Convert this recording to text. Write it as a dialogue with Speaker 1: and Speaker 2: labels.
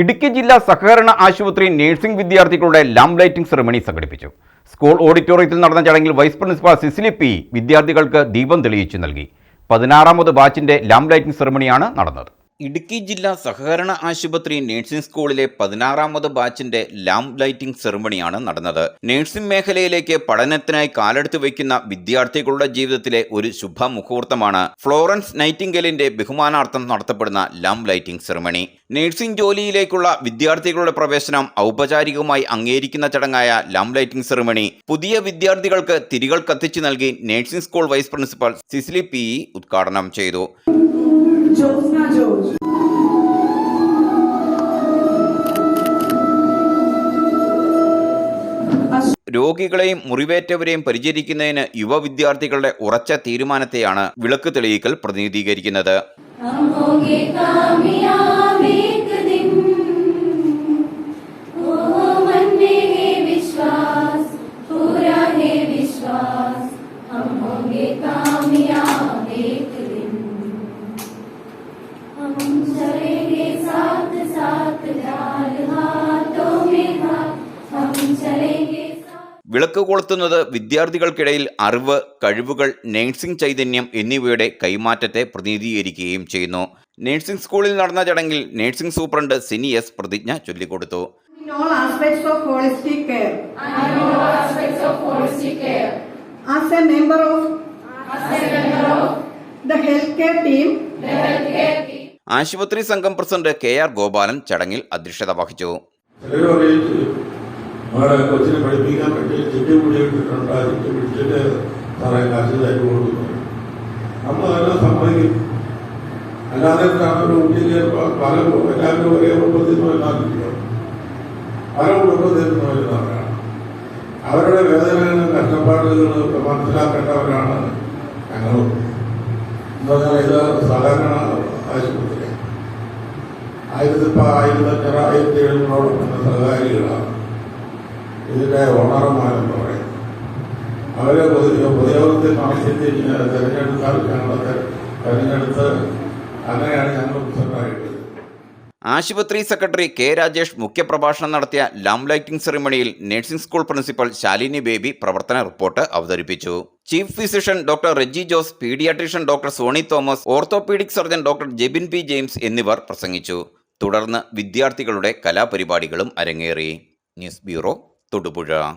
Speaker 1: ഇടുക്കി ജില്ലാ സഹകരണ ആശുപത്രി നഴ്സിംഗ് വിദ്യാർത്ഥികളുടെ ലാംപ് ലൈറ്റിംഗ് സെറമണി സംഘടിപ്പിച്ചു. സ്കൂൾ ഓഡിറ്റോറിയത്തിൽ നടന്ന ചടങ്ങിൽ വൈസ് പ്രിൻസിപ്പാൾ സിസിലി പി വിദ്യാർത്ഥികൾക്ക് ദീപം തെളിയിച്ചു നൽകി. പതിനാറാമത് ബാച്ചിന്റെ ലാംപ് ലൈറ്റിംഗ് സെറമണിയാണ് നടന്നത്. ഇടുക്കി ജില്ലാ സഹകരണ ആശുപത്രി നഴ്സിംഗ് സ്കൂളിലെ പതിനാറാമത് ബാച്ചിന്റെ ലാംപ് ലൈറ്റിംഗ് സെറമണിയാണ് നടന്നത്. നഴ്സിംഗ് മേഖലയിലേക്ക് പഠനത്തിനായി കാലെടുത്ത് വയ്ക്കുന്ന വിദ്യാർത്ഥികളുടെ ജീവിതത്തിലെ ഒരു ശുഭ മുഹൂർത്തമാണ് ഫ്ലോറൻസ് നൈറ്റിംഗലിന്റെ ബഹുമാനാർത്ഥം നടത്തപ്പെടുന്ന ലാംപ് ലൈറ്റിംഗ് സെറമണി. നഴ്സിംഗ് ജോലിയിലേക്കുള്ള വിദ്യാർത്ഥികളുടെ പ്രവേശനം ഔപചാരികമായി അംഗീകരിക്കുന്ന ചടങ്ങായ ലാംപ് ലൈറ്റിംഗ് സെറമണി പുതിയ വിദ്യാർത്ഥികൾക്ക് തിരികൾ കത്തിച്ചു നൽകി nursing school vice principal Cecily P ഉദ്ഘാടനം ചെയ്തു. രോഗികളെയും മുറിവേറ്റവരെയും പരിചരിക്കുന്നതിന് യുവ വിദ്യാർത്ഥികളുടെ ഉറച്ച തീരുമാനത്തെയാണ് വിളക്ക് തെളിയിക്കൽ പ്രതിനിധീകരിക്കുന്നത്
Speaker 2: हम होंगे कामयाब एक दिन ओ मन में है विश्वास पूरा है विश्वास हम होंगे कामयाब एक दिन हम चलेंगे
Speaker 1: വിളക്ക് കൊളുത്തുന്നത് വിദ്യാർത്ഥികൾക്കിടയിൽ അറിവ് കഴിവുകൾ നേഴ്സിംഗ് ചൈതന്യം എന്നിവയുടെ കൈമാറ്റത്തെ പ്രതിനിധീകരിക്കുകയും ചെയ്യുന്നു നേഴ്സിംഗ് സ്കൂളിൽ നടന്ന ചടങ്ങിൽ നേഴ്സിംഗ് സൂപ്രണ്ട് സിനി എസ് പ്രതിജ്ഞ ചൊല്ലിക്കൊടുത്തു
Speaker 3: In all aspects of holistic care. As a member of. The healthcare team.
Speaker 1: ആശുപത്രി സംഘം പ്രസിഡന്റ് കെ ആർ ഗോപാലൻ ചടങ്ങിൽ അധ്യക്ഷത വഹിച്ചു
Speaker 4: നമ്മളെ കൊച്ചിനെ പഠിപ്പിക്കാൻ വേണ്ടി ചുറ്റി പിടിച്ചിട്ടുണ്ട് ആ ചുറ്റി പിടിച്ചിട്ട് സാറേ കാശ് തരും കൊടുക്കുന്നു നമ്മൾ അതെല്ലാം സമ്മതിക്കും അല്ലാതെ ഒരു കുട്ടിക്ക് പല എല്ലാവരും ഒരേ കുടുംബത്തിൽ നിന്ന് എല്ലാത്തില്ല പല കുടുംബത്തിൽ നിന്ന് വരുന്നവരാണ്. അവരുടെ വേദനകളും കഷ്ടപ്പാടുകളും മനസ്സിലാക്കേണ്ടവരാണ് ഞങ്ങളും. എന്ന് പറഞ്ഞാൽ ഇത് സാധാരണ ആശുപത്രി ആയിരത്തി ആയിരത്തി അഞ്ഞൂറ് ആയിരത്തി എഴുന്നൂറോളം സഹകാരികളാണ്. ഇതിന്റെ ഓണർമാരെന്ന് പറയുന്നത് അവരെ പൊതു പൊതുയോഗത്തിൽ മാസത്തിൽ തിരഞ്ഞെടുത്താൽ ഞങ്ങളൊക്കെ തിരഞ്ഞെടുത്ത് അങ്ങനെയാണ് ഞങ്ങൾ പ്രസിഡന്റായിട്ട്
Speaker 1: ആശുപത്രി സെക്രട്ടറി കെ രാജേഷ് മുഖ്യപ്രഭാഷണം നടത്തിയ lamp lighting സെറിമണിയിൽ nursing school principal Shalini Baby പ്രവർത്തന റിപ്പോർട്ട് അവതരിപ്പിച്ചു. Chief physician doctor Reji Jose paediatrician doctor Soni Thomas orthopaedic surgeon doctor Jebin P James എന്നിവർ പ്രസംഗിച്ചു. തുടർന്ന് വിദ്യാർത്ഥികളുടെ കലാപരിപാടികളും അരങ്ങേറി. News bureau Thodupuzha